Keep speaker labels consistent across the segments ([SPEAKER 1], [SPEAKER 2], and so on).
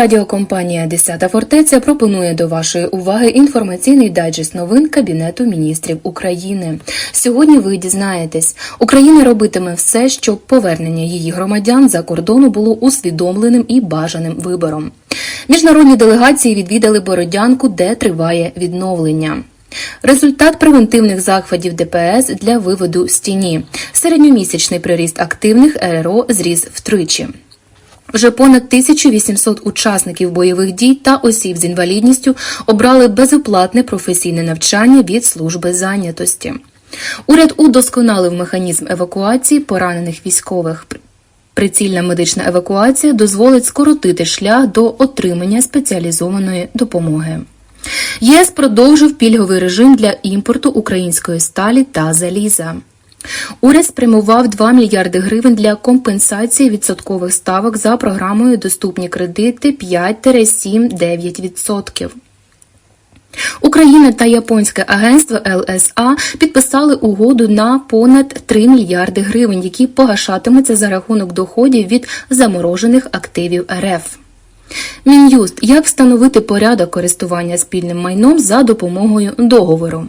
[SPEAKER 1] Телерадіокомпанія Десята фортеця пропонує до вашої уваги інформаційний дайджест новин Кабінету міністрів України. Сьогодні ви дізнаєтесь, Україна робитиме все, щоб повернення її громадян за кордону було усвідомленим і бажаним вибором. Міжнародні делегації відвідали Бородянку, де триває відновлення. Результат превентивних заходів ДПС для виводу з тіні. Середньомісячний приріст активних РРО зріс втричі. Вже понад 1800 учасників бойових дій та осіб з інвалідністю обрали безоплатне професійне навчання від служби зайнятості. Уряд удосконалив механізм евакуації поранених військових. Прицільна медична евакуація дозволить скоротити шлях до отримання спеціалізованої допомоги. ЄС продовжив пільговий режим для імпорту української сталі та заліза. Уряд спрямував 2 мільярди гривень для компенсації відсоткових ставок за програмою Доступні кредити 5-7-9%. Україна та японське агентство ЛСА підписали угоду на понад 3 мільярди гривень, які погашатимуться за рахунок доходів від заморожених активів РФ. Мін'юст як встановити порядок користування спільним майном за допомогою договору.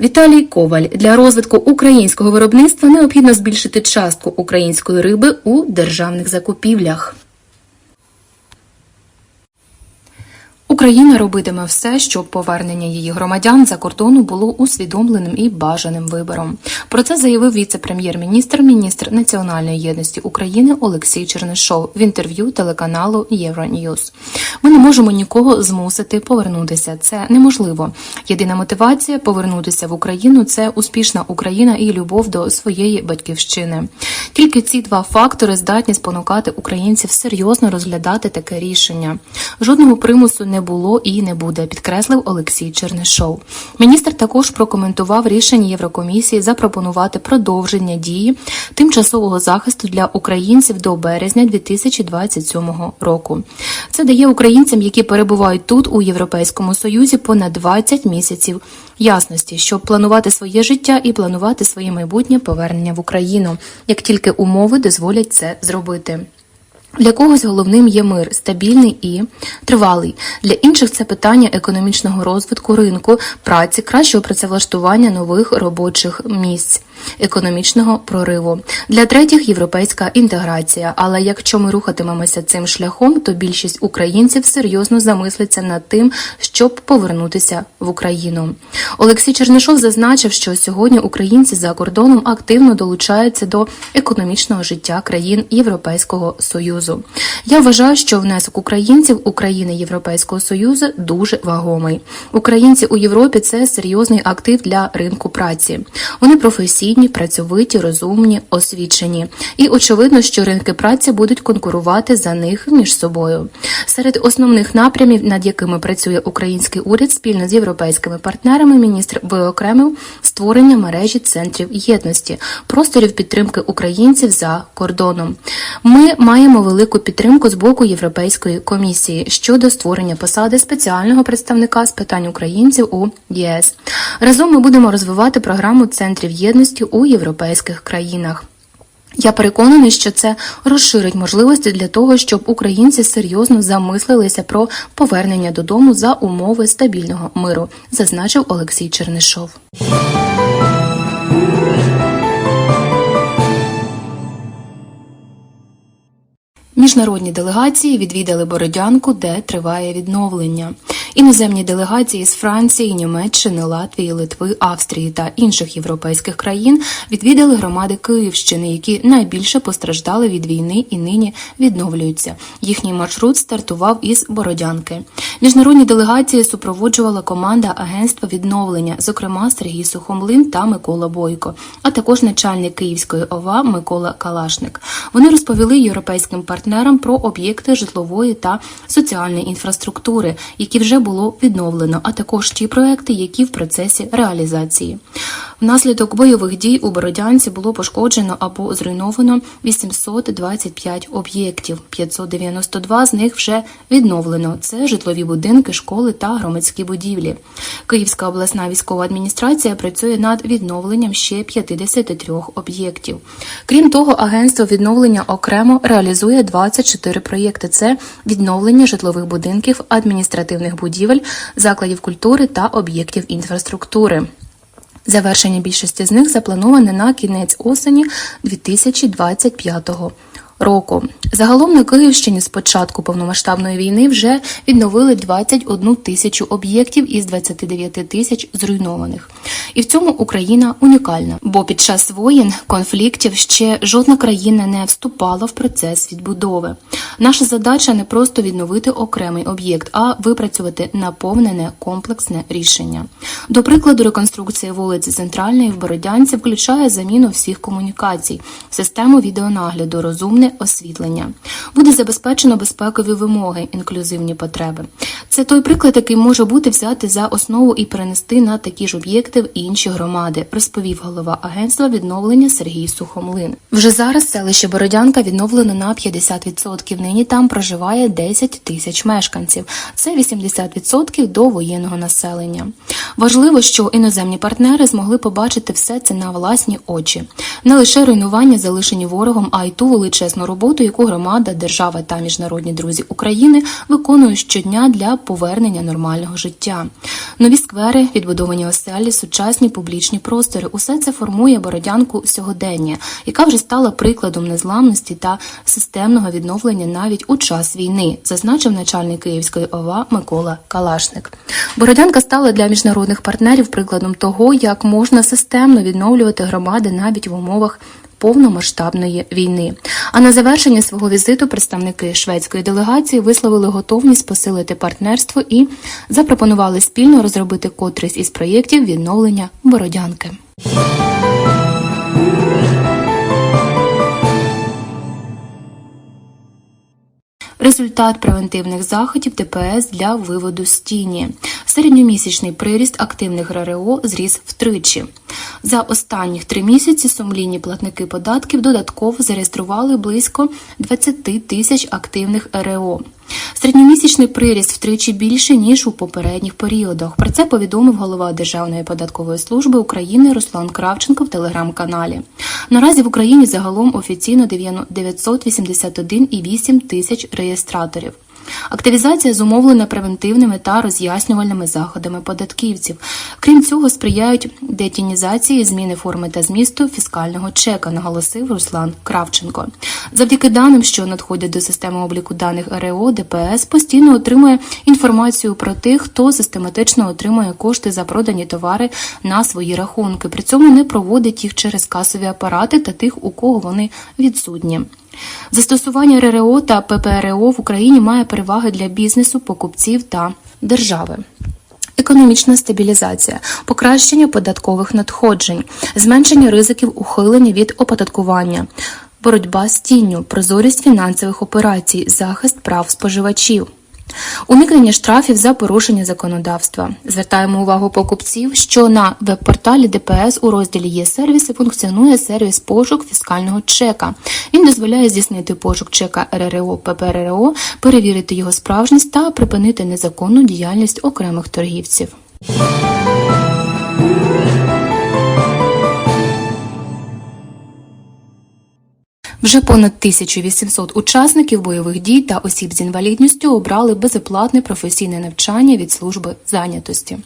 [SPEAKER 1] Віталій Коваль для розвитку українського виробництва необхідно збільшити частку української риби у державних закупівлях. Україна робитиме все, щоб повернення її громадян за кордону було усвідомленим і бажаним вибором. Про це заявив віце-прем'єр-міністр, міністр національної єдності України Олексій Чернишов в інтерв'ю телеканалу Євроньюз. Ми не можемо нікого змусити повернутися. Це неможливо. Єдина мотивація повернутися в Україну це успішна Україна і любов до своєї батьківщини. Тільки ці два фактори здатні спонукати українців серйозно розглядати таке рішення. Жодного примусу не було і не буде, підкреслив Олексій Чернишов. Міністр також прокоментував рішення Єврокомісії запропонувати продовження дії тимчасового захисту для українців до березня 2027 року. Це дає українцям, які перебувають тут у Європейському Союзі, понад 20 місяців ясності, щоб планувати своє життя і планувати своє майбутнє повернення в Україну, як тільки умови дозволять це зробити. Для когось головним є мир, стабільний і тривалий. Для інших це питання економічного розвитку ринку, праці, кращого працевлаштування нових робочих місць, економічного прориву. Для третіх європейська інтеграція. Але якщо ми рухатимемося цим шляхом, то більшість українців серйозно замислиться над тим, щоб повернутися в Україну. Олексій Чернишов зазначив, що сьогодні українці за кордоном активно долучаються до економічного життя країн Європейського Союзу. Я вважаю, що внесок українців України Європейського Союзу дуже вагомий. Українці у Європі це серйозний актив для ринку праці. Вони професійні, працьовиті, розумні, освічені. І очевидно, що ринки праці будуть конкурувати за них між собою. Серед основних напрямів, над якими працює український уряд спільно з європейськими партнерами, міністр виокремив створення мережі центрів єдності, просторів підтримки українців за кордоном. Ми маємо велику підтримку з боку Європейської комісії щодо створення посади спеціального представника з питань українців у ЄС. Разом ми будемо розвивати програму центрів єдності у європейських країнах. Я переконаний, що це розширить можливості для того, щоб українці серйозно замислилися про повернення додому за умови стабільного миру, зазначив Олексій Чернишов. Міжнародні делегації відвідали Бородянку, де триває відновлення. Іноземні делегації з Франції, Німеччини, Латвії, Литви, Австрії та інших європейських країн відвідали громади Київщини, які найбільше постраждали від війни і нині відновлюються. Їхній маршрут стартував із Бородянки. Міжнародні делегації супроводжувала команда агентства відновлення, зокрема Сергій Сухомлин та Микола Бойко, а також начальник Київської ОВА Микола Калашник. Вони розповіли європейським партнерам про об'єкти житлової та соціальної інфраструктури, які вже було відновлено, а також ті проекти, які в процесі реалізації. Внаслідок бойових дій у Бородянці було пошкоджено або зруйновано 825 об'єктів. 592 з них вже відновлено. Це житлові будинки, школи та громадські будівлі. Київська обласна військова адміністрація працює над відновленням ще 53 об'єктів. Крім того, агентство відновлення окремо реалізує 24 проєкти. Це відновлення житлових будинків, адміністративних будівель, закладів культури та об'єктів інфраструктури. Завершення більшості з них заплановане на кінець осені 2025 року. Загалом на Київщині з початку повномасштабної війни вже відновили 21 тисячу об'єктів із 29 тисяч зруйнованих. І в цьому Україна унікальна, бо під час воєн, конфліктів ще жодна країна не вступала в процес відбудови. Наша задача не просто відновити окремий об'єкт, а випрацювати наповнене комплексне рішення. До прикладу, реконструкція вулиці Центральної в Бородянці включає заміну всіх комунікацій, систему відеонагляду, розумне освітлення. Буде забезпечено безпекові вимоги, інклюзивні потреби. Це той приклад, який може бути взяти за основу і перенести на такі ж об'єкти в інші громади, розповів голова агентства відновлення Сергій Сухомлин. Вже зараз селище Бородянка відновлено на 50%. Нині там проживає 10 тисяч мешканців. Це 80% до воєнного населення. Важливо, що іноземні партнери змогли побачити все це на власні очі. Не лише руйнування залишені ворогом, а й ту величезну роботу, яку громада, держава та міжнародні друзі України виконують щодня для повернення нормального життя. Нові сквери, відбудовані оселі, сучасні публічні простори усе це формує бородянку сьогодення, яка вже стала прикладом незламності та системного відновлення навіть у час війни, зазначив начальник Київської ОВА Микола Калашник. Бородянка стала для міжнародних партнерів прикладом того, як можна системно відновлювати громади навіть в умовах повномасштабної війни. А на завершення свого візиту представники шведської делегації висловили готовність посилити партнерство і запропонували спільно розробити котрийсь із проєктів відновлення Бородянки. Результат превентивних заходів ДПС для виводу з тіні. Середньомісячний приріст активних РРО зріс втричі. За останніх три місяці сумлінні платники податків додатково зареєстрували близько 20 тисяч активних РРО. Середньомісячний приріст втричі більше ніж у попередніх періодах. Про це повідомив голова Державної податкової служби України Руслан Кравченко в телеграм-каналі. Наразі в Україні загалом офіційно 981,8 тисяч реєстраторів. Активізація зумовлена превентивними та роз'яснювальними заходами податківців. Крім цього, сприяють детінізації, зміни форми та змісту фіскального чека, наголосив Руслан Кравченко. Завдяки даним, що надходять до системи обліку даних РЕО, ДПС постійно отримує інформацію про тих, хто систематично отримує кошти за продані товари на свої рахунки. При цьому не проводить їх через касові апарати та тих, у кого вони відсутні. Застосування РРО та ППРО в Україні має переваги для бізнесу, покупців та держави. Економічна стабілізація, покращення податкових надходжень, зменшення ризиків ухилення від оподаткування, боротьба з тінню, прозорість фінансових операцій, захист прав споживачів. Уникнення штрафів за порушення законодавства. Звертаємо увагу покупців, що на веб-порталі ДПС у розділі є сервіси функціонує сервіс пошук фіскального чека. Він дозволяє здійснити пошук чека РРО ППРРО, перевірити його справжність та припинити незаконну діяльність окремих торгівців. Вже понад 1800 учасників бойових дій та осіб з інвалідністю обрали безоплатне професійне навчання від служби зайнятості.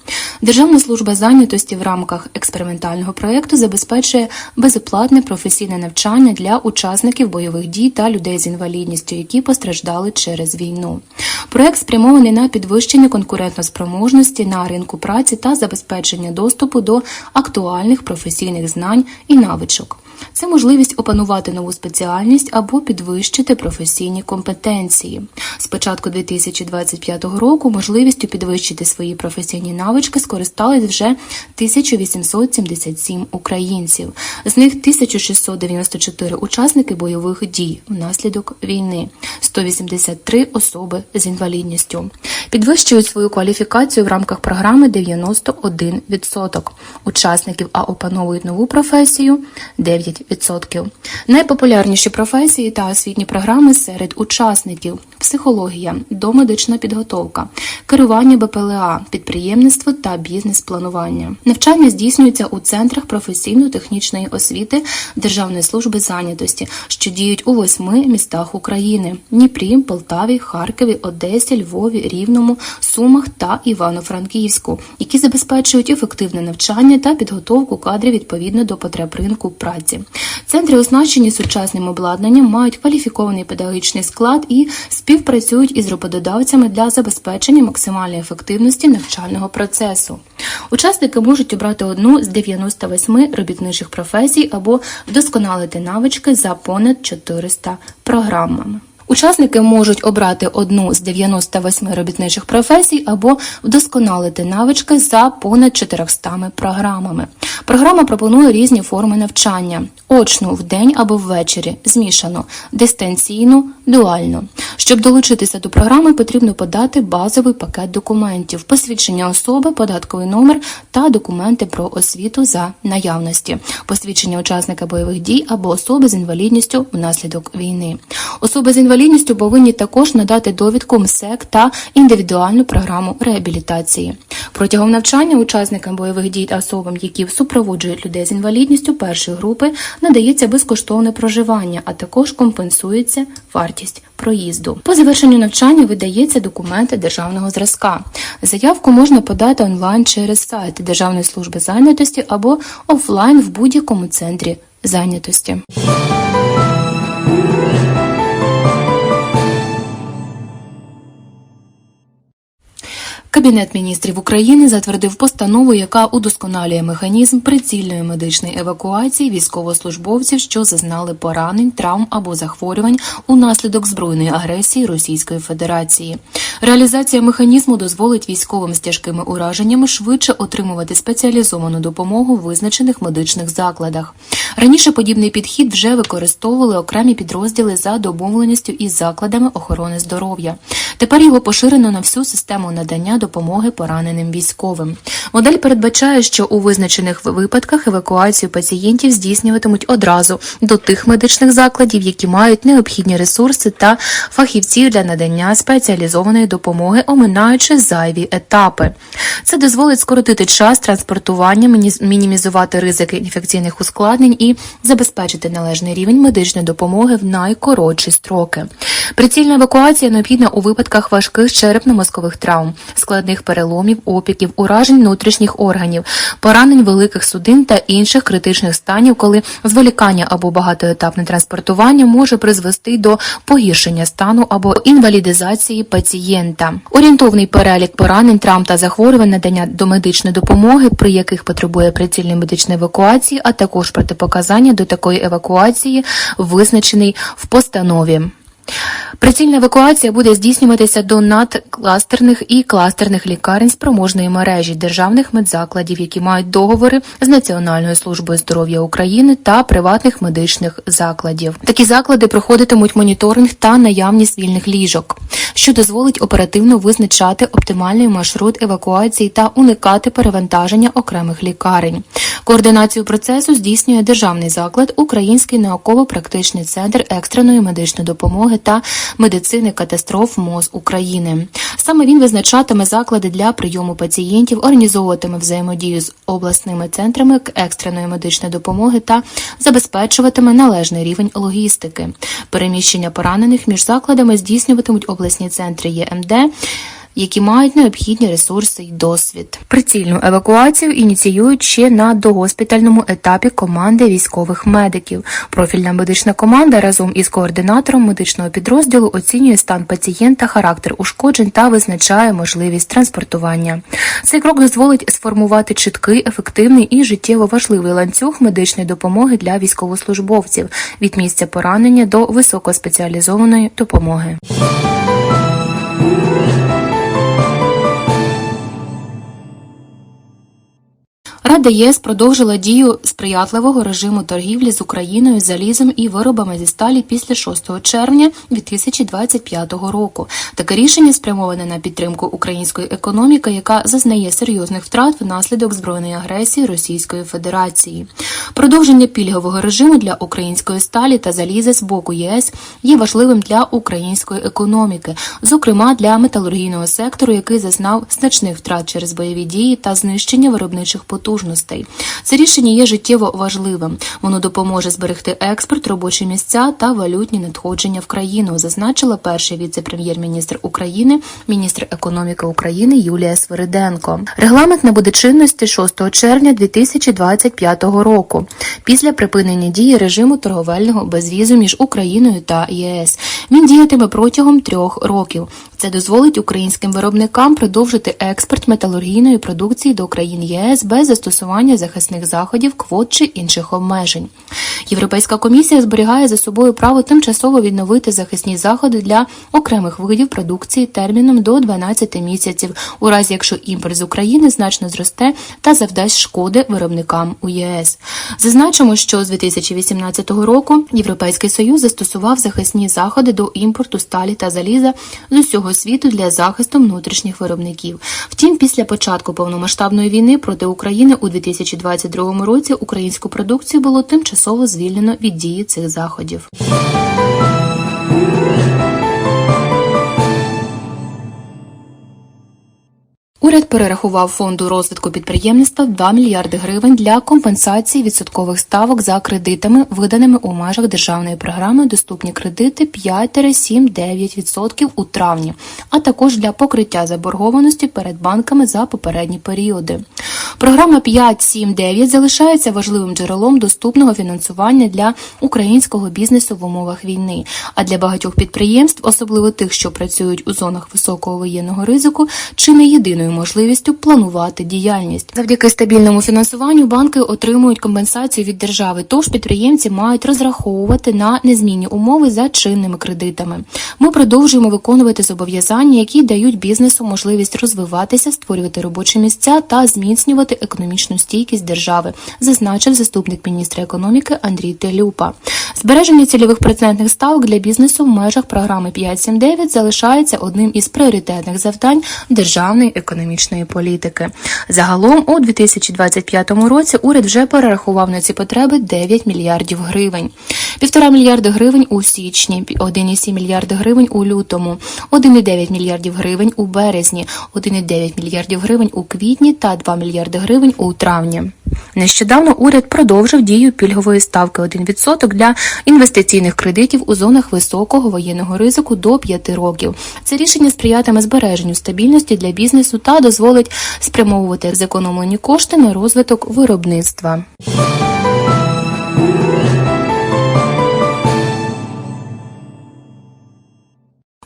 [SPEAKER 1] Державна служба зайнятості в рамках експериментального проєкту забезпечує безоплатне професійне навчання для учасників бойових дій та людей з інвалідністю, які постраждали через війну. Проєкт спрямований на підвищення конкурентоспроможності на ринку праці та забезпечення доступу до актуальних професійних знань і навичок. Це можливість опанувати нову спеціальність або підвищити професійні компетенції. З початку 2025 року можливістю підвищити свої професійні навички скористались вже 1877 українців. З них 1694 учасники бойових дій внаслідок війни, 183 особи з інвалідністю. підвищують свою кваліфікацію в рамках програми 91%. Учасників, а опановують нову професію 9%. Найпопулярніші професії та освітні програми серед учасників: психологія, домедична підготовка, керування БПЛА, підприємництво та бізнес-планування. Навчання здійснюється у центрах професійно-технічної освіти Державної служби зайнятості, що діють у восьми містах України: Дніпрі, Полтаві, Харкові, Одесі, Львові, Рівному, Сумах та Івано-Франківську, які забезпечують ефективне навчання та підготовку кадрів відповідно до потреб ринку праці. Центри, оснащені сучасним обладнанням, мають кваліфікований педагогічний склад і співпрацюють із роботодавцями для забезпечення максимальної ефективності навчального процесу. Учасники можуть обрати одну з 98 робітничих професій або вдосконалити навички за понад 400 програмами. Учасники можуть обрати одну з 98 робітничих професій або вдосконалити навички за понад 400 програмами. Програма пропонує різні форми навчання: очну вдень або ввечері, змішану, дистанційну, дуальну. Щоб долучитися до програми, потрібно подати базовий пакет документів, посвідчення особи, податковий номер та документи про освіту за наявності, посвідчення учасника бойових дій або особи з інвалідністю внаслідок війни. Особи з інвалідністю повинні також надати довідку МСЕК та індивідуальну програму реабілітації. Протягом навчання учасникам бойових дій та особам, які супроводжують людей з інвалідністю першої групи, надається безкоштовне проживання, а також компенсується вартість проїзду. По завершенню навчання видається документи державного зразка. Заявку можна подати онлайн через сайт Державної служби зайнятості або офлайн в будь-якому центрі зайнятості. Кабінет міністрів України затвердив постанову, яка удосконалює механізм прицільної медичної евакуації військовослужбовців, що зазнали поранень, травм або захворювань унаслідок збройної агресії Російської Федерації. Реалізація механізму дозволить військовим з тяжкими ураженнями швидше отримувати спеціалізовану допомогу в визначених медичних закладах. Раніше подібний підхід вже використовували окремі підрозділи за домовленістю із закладами охорони здоров'я. Тепер його поширено на всю систему надання допомоги пораненим військовим. Модель передбачає, що у визначених випадках евакуацію пацієнтів здійснюватимуть одразу до тих медичних закладів, які мають необхідні ресурси та фахівців для надання спеціалізованої допомоги, оминаючи зайві етапи. Це дозволить скоротити час транспортування, міні- мінімізувати ризики інфекційних ускладнень і забезпечити належний рівень медичної допомоги в найкоротші строки. Прицільна евакуація необхідна у випадках важких черепно-мозкових травм, складних переломів, опіків, уражень внутрішніх органів, поранень великих судин та інших критичних станів, коли зволікання або багатоетапне транспортування може призвести до погіршення стану або інвалідизації пацієнта. Орієнтовний перелік поранень, травм та захворювань надання до медичної допомоги, при яких потребує прицільної медичної евакуації, а також протипоказання до такої евакуації, визначений в постанові. Прицільна евакуація буде здійснюватися до надкластерних і кластерних лікарень спроможної мережі державних медзакладів, які мають договори з Національною службою здоров'я України та приватних медичних закладів. Такі заклади проходитимуть моніторинг та наявність вільних ліжок, що дозволить оперативно визначати оптимальний маршрут евакуації та уникати перевантаження окремих лікарень. Координацію процесу здійснює державний заклад Український науково-практичний центр екстреної медичної допомоги та медицини катастроф МОЗ України. Саме він визначатиме заклади для прийому пацієнтів, організовуватиме взаємодію з обласними центрами екстреної медичної допомоги та забезпечуватиме належний рівень логістики. Переміщення поранених між закладами здійснюватимуть обласні центри ЄМД які мають необхідні ресурси й досвід. Прицільну евакуацію ініціюють ще на догоспітальному етапі команди військових медиків. Профільна медична команда разом із координатором медичного підрозділу оцінює стан пацієнта, характер ушкоджень та визначає можливість транспортування. Цей крок дозволить сформувати чіткий, ефективний і життєво важливий ланцюг медичної допомоги для військовослужбовців від місця поранення до високоспеціалізованої допомоги. Рада ЄС продовжила дію сприятливого режиму торгівлі з Україною залізом і виробами зі сталі після 6 червня 2025 року. Таке рішення спрямоване на підтримку української економіки, яка зазнає серйозних втрат внаслідок збройної агресії Російської Федерації. Продовження пільгового режиму для української сталі та заліза з боку ЄС є важливим для української економіки, зокрема для металургійного сектору, який зазнав значних втрат через бойові дії та знищення виробничих потужностей. Це рішення є життєво важливим. Воно допоможе зберегти експорт, робочі місця та валютні надходження в країну, зазначила перший віце-прем'єр-міністр України, міністр економіки України Юлія Свириденко. Регламент набуде чинності 6 червня 2025 року, після припинення дії режиму торговельного безвізу між Україною та ЄС. Він діятиме протягом трьох років. Це дозволить українським виробникам продовжити експорт металургійної продукції до країн ЄС без застосування захисних заходів, квот чи інших обмежень. Європейська комісія зберігає за собою право тимчасово відновити захисні заходи для окремих видів продукції терміном до 12 місяців, у разі якщо імпорт з України значно зросте та завдасть шкоди виробникам у ЄС. Зазначимо, що з 2018 року Європейський Союз застосував захисні заходи до імпорту сталі та заліза з усього світу для захисту внутрішніх виробників. Втім, після початку повномасштабної війни проти України у 2022 році українську продукцію було тимчасово звільнено від дії цих заходів. Уряд перерахував фонду розвитку підприємництва 2 мільярди гривень для компенсації відсоткових ставок за кредитами, виданими у межах державної програми Доступні кредити 5-7-9% у травні, а також для покриття заборгованості перед банками за попередні періоди. Програма 5-7-9 залишається важливим джерелом доступного фінансування для українського бізнесу в умовах війни. А для багатьох підприємств, особливо тих, що працюють у зонах високого воєнного ризику, чи не єдиною можливістю планувати діяльність. Завдяки стабільному фінансуванню банки отримують компенсацію від держави, тож підприємці мають розраховувати на незмінні умови за чинними кредитами. Ми продовжуємо виконувати зобов'язання, які дають бізнесу можливість розвиватися, створювати робочі місця та зміцнювати економічну стійкість держави, зазначив заступник міністра економіки Андрій Телюпа. Збереження цільових процентних ставок для бізнесу в межах програми 5.7.9 залишається одним із пріоритетних завдань державної економічної політики. Загалом у 2025 році уряд вже перерахував на ці потреби 9 мільярдів гривень. Півтора мільярда гривень у січні, 1,7 мільярда гривень у лютому, 1,9 мільярдів гривень у березні, 1,9 мільярдів гривень у квітні та 2 мільярди гривень у травні. Нещодавно уряд продовжив дію пільгової ставки 1% для інвестиційних кредитів у зонах високого воєнного ризику до 5 років. Це рішення сприятиме збереженню стабільності для бізнесу та дозволить спрямовувати зекономлені кошти на розвиток виробництва.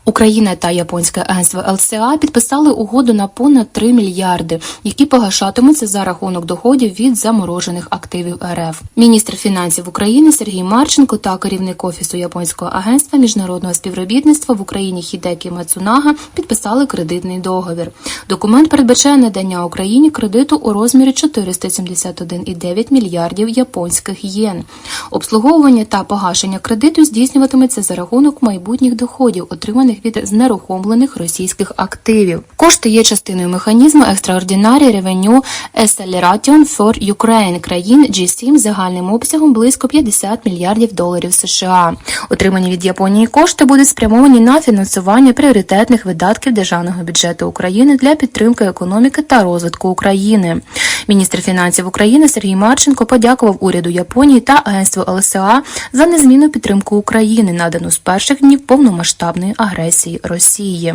[SPEAKER 1] Україна та японське агентство ЛСА підписали угоду на понад 3 мільярди, які погашатимуться за рахунок доходів від заморожених активів РФ. Міністр фінансів України Сергій Марченко та керівник офісу японського агентства міжнародного співробітництва в Україні Хідекі Мацунага підписали кредитний договір. Документ передбачає надання Україні кредиту у розмірі 471,9 мільярдів японських єн. Обслуговування та погашення кредиту здійснюватиметься за рахунок майбутніх доходів, отриманих від знерухомлених російських активів. Кошти є частиною механізму Extraordinary Revenue Acceleration for Ukraine країн G7 загальним обсягом близько 50 мільярдів доларів США. Отримані від Японії кошти будуть спрямовані на фінансування пріоритетних видатків державного бюджету України для підтримки економіки та розвитку України. Міністр фінансів України Сергій Марченко подякував уряду Японії та агентству ЛСА за незмінну підтримку України, надану з перших днів повномасштабної агресії Росії.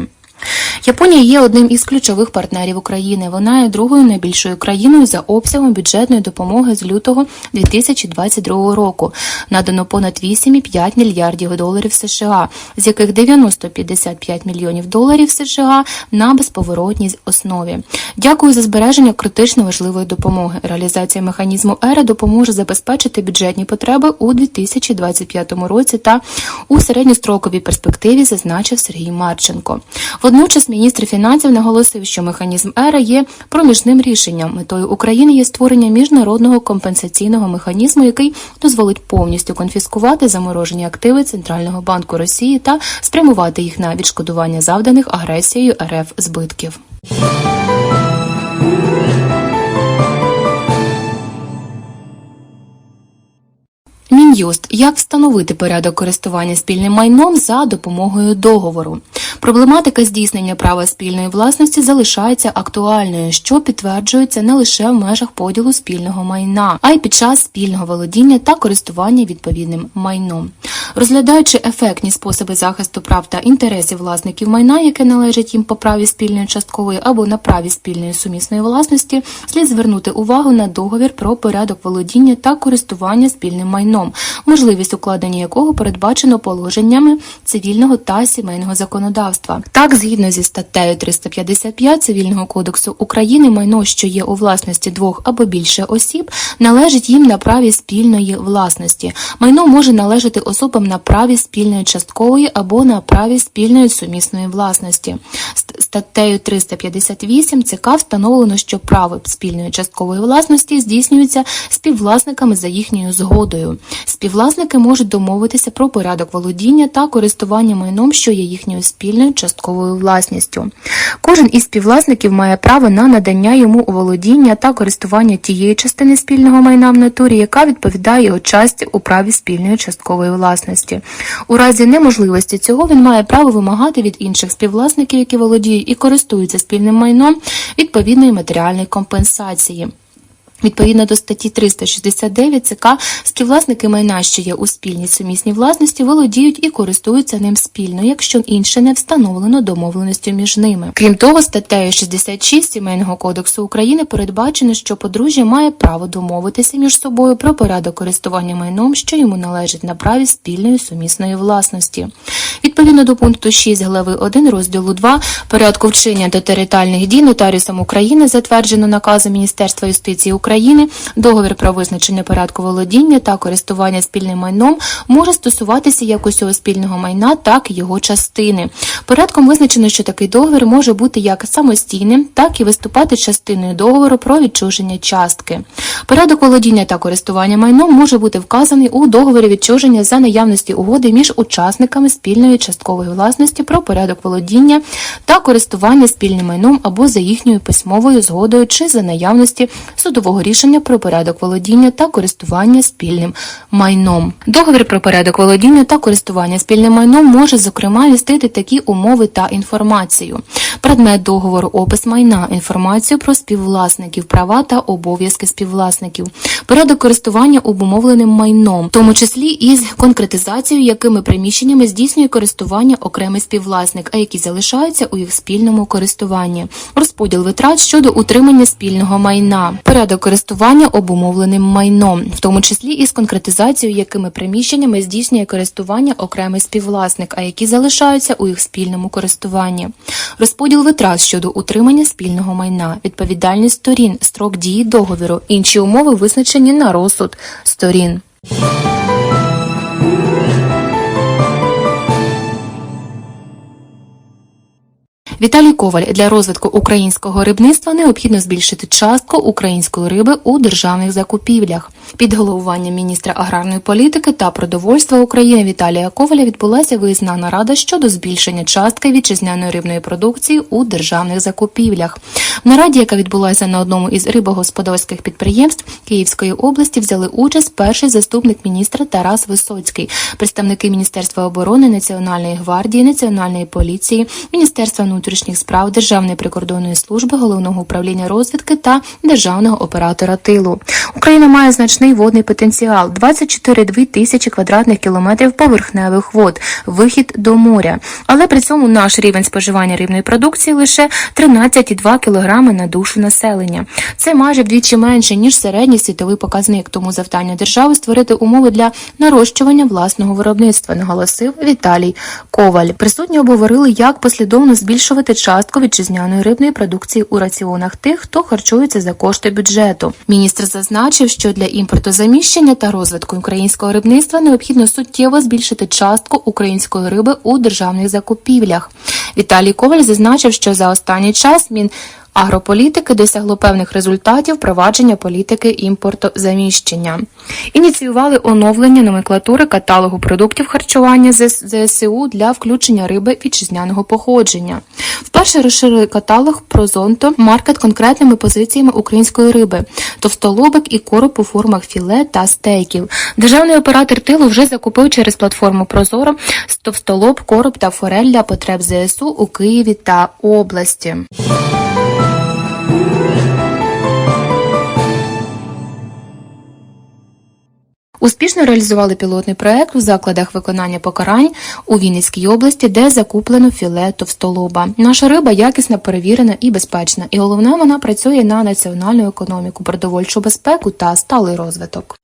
[SPEAKER 1] Японія є одним із ключових партнерів України. Вона є другою найбільшою країною за обсягом бюджетної допомоги з лютого 2022 року. Надано понад 8,5 мільярдів доларів США, з яких 90-55 мільйонів доларів США на безповоротній основі. Дякую за збереження критично важливої допомоги. Реалізація механізму ЕРА допоможе забезпечити бюджетні потреби у 2025 році та у середньостроковій перспективі, зазначив Сергій Марченко. Водночас міністр фінансів наголосив, що механізм ЕРА є проміжним рішенням. Метою України є створення міжнародного компенсаційного механізму, який дозволить повністю конфіскувати заморожені активи Центрального банку Росії та спрямувати їх на відшкодування завданих агресією РФ збитків. Мін'юст як встановити порядок користування спільним майном за допомогою договору. Проблематика здійснення права спільної власності залишається актуальною, що підтверджується не лише в межах поділу спільного майна, а й під час спільного володіння та користування відповідним майном. Розглядаючи ефектні способи захисту прав та інтересів власників майна, яке належить їм по праві спільної часткової або на праві спільної сумісної власності, слід звернути увагу на договір про порядок володіння та користування спільним майном, можливість укладення якого передбачено положеннями цивільного та сімейного законодавства. Так, згідно зі статтею 355 цивільного кодексу України, майно, що є у власності двох або більше осіб, належить їм на праві спільної власності. Майно може належати особам на праві спільної часткової або на праві спільної сумісної власності. Ст- Статтею 358 ЦК встановлено, що право спільної часткової власності здійснюється співвласниками за їхньою згодою. Співвласники можуть домовитися про порядок володіння та користування майном, що є їхньою спільною частковою власністю. Кожен із співвласників має право на надання йому у володіння та користування тієї частини спільного майна в натурі, яка відповідає його часті у праві спільної часткової власності. У разі неможливості цього він має право вимагати від інших співвласників, які володіють і користуються спільним майном, відповідної матеріальної компенсації. Відповідно до статті 369 ЦК, співвласники майна, що є у спільній сумісній власності, володіють і користуються ним спільно, якщо інше не встановлено домовленістю між ними. Крім того, статтею 66 Сімейного кодексу України передбачено, що подружжя має право домовитися між собою про порядок користування майном, що йому належить на праві спільної сумісної власності. Відповідно до пункту 6 глави 1 розділу 2 порядку вчинення до територіальних дій нотаріусом України затверджено наказом Міністерства юстиції України договір про визначення порядку володіння та користування спільним майном може стосуватися як усього спільного майна, так і його частини. Порядком визначено, що такий договір може бути як самостійним, так і виступати частиною договору про відчуження частки. Порядок володіння та користування майном може бути вказаний у договорі відчуження за наявності угоди між учасниками спільної часткової власності про порядок володіння та користування спільним майном або за їхньою письмовою згодою чи за наявності судового рішення про порядок володіння та користування спільним майном. Договір про порядок володіння та користування спільним майном може зокрема містити такі умови та інформацію. Предмет договору, опис майна, інформацію про співвласників, права та обов'язки співвласників, порядок користування обумовленим майном, в тому числі із конкретизацією, якими приміщеннями здійснює користування окремий співвласник, а які залишаються у їх спільному користуванні, розподіл витрат щодо утримання спільного майна, порядок користування обумовленим майном, в тому числі із конкретизацією, якими приміщеннями здійснює користування окремий співвласник, а які залишаються у їх спільному користуванні, розподіл витрат щодо утримання спільного майна, відповідальність сторін, строк дії договіру, інші умови визначені на розсуд сторін. Віталій Коваль для розвитку українського рибництва необхідно збільшити частку української риби у державних закупівлях. Під головуванням міністра аграрної політики та продовольства України Віталія Коваля відбулася виїзна нарада щодо збільшення частки вітчизняної рибної продукції у державних закупівлях. В нараді, яка відбулася на одному із рибогосподарських підприємств Київської області, взяли участь перший заступник міністра Тарас Висоцький, представники Міністерства оборони, Національної гвардії, Національної поліції, Міністерства внутрішніх справ, Державної прикордонної служби, головного управління розвідки та державного оператора тилу. Україна має значний водний потенціал 24,2 тисячі квадратних кілометрів поверхневих вод, вихід до моря. Але при цьому наш рівень споживання рибної продукції лише 13,2 кілограми на душу населення. Це майже вдвічі менше ніж середній світовий показник. Тому завдання держави створити умови для нарощування власного виробництва, наголосив Віталій Коваль. Присутні обговорили, як послідовно збільшувати частку вітчизняної рибної продукції у раціонах тих, хто харчується за кошти бюджету. Міністр зазначив, що для імпортозаміщення та розвитку українського рибництва необхідно суттєво збільшити частку української риби у державних закупівлях. Віталій Коваль зазначив, що за останній час Мін агрополітики досягло певних результатів впровадження політики імпортозаміщення. Ініціювали оновлення номенклатури каталогу продуктів харчування ЗСУ для включення риби вітчизняного походження. Вперше розширили каталог Прозонто маркет конкретними позиціями української риби, товстолобик і короб у формах філе та стейків. Державний оператор тилу вже закупив через платформу Прозоро товстолоб, короб та форель для потреб ЗСУ у Києві та області. Успішно реалізували пілотний проект у закладах виконання покарань у Вінницькій області, де закуплено філе товстолоба. Наша риба якісна, перевірена і безпечна. І головне, вона працює на національну економіку, продовольчу безпеку та сталий розвиток.